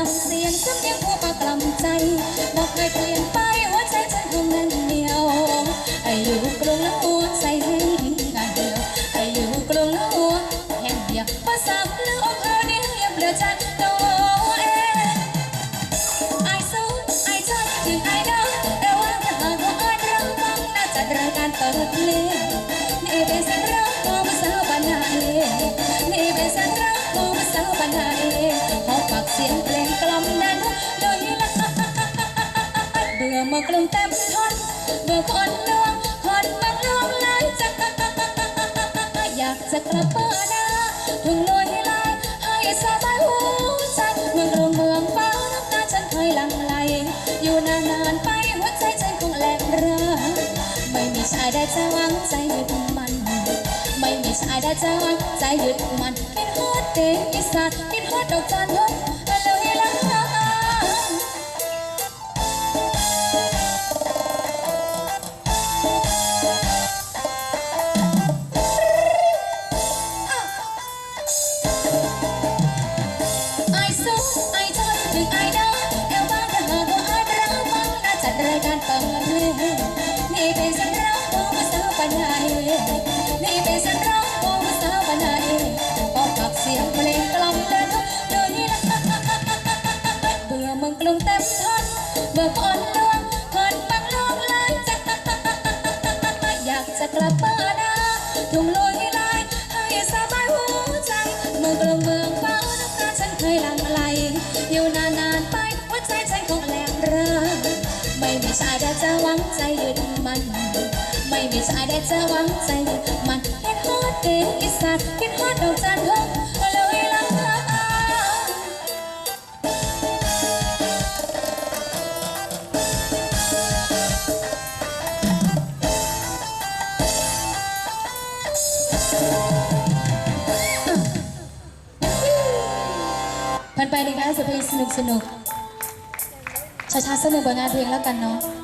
ยังเสียงสำเนียงผู้ปากลำใจบอกเคยเปลี่ยนไปหัวใจฉันคงนั้นเหนียวอายุกรงแล้วหัวใจแห้งเดียวอายุกรงแล้วหัวแห้งเดียวภาษาเลือกเอาเดียวเงียบเหลือใจตัวเองไอซูไอจอยถึงไอดอลแต่ว่าถ้าหากว่าอ่านเรื่องฟังน่าจะรายการเปิดเพลงนี่เป็นสัญรักของภาษาบรรณาเองนี่เป็นสัญรักของภาษาบรรณาเองขอฝากเสียง บอากลุ่มเต็มทนเบื่อคนลวงคนบางลวงเลยจะอยากจะกลับบ้านนะทุ่งลอยลายให้สบายหัวใจเมืองกรุงเมืองฟ้าน้ำตาฉันเคยหลั่งไหลอยู่นานๆไปหัวใจฉันคงแหลกเรือไม่มีชายใดจะวางใจหยุดมัน ไม่มีชายใดจะวางใจหยุดมันคิดฮอดเด็กอีสานคิดฮอดดอกจันทร์ เปิดเพลง วังใจยุดมัน ไม่มีชายใดจะหวังใจยุดมันคิดฮอดเด็กอีสานคิดฮอดดอกจันทร์ทงเลยละผ่านไปเลยนะสุดเพลงสนุกสนุกช้าๆสนุกกับงานเพลงแล้วกันเนาะ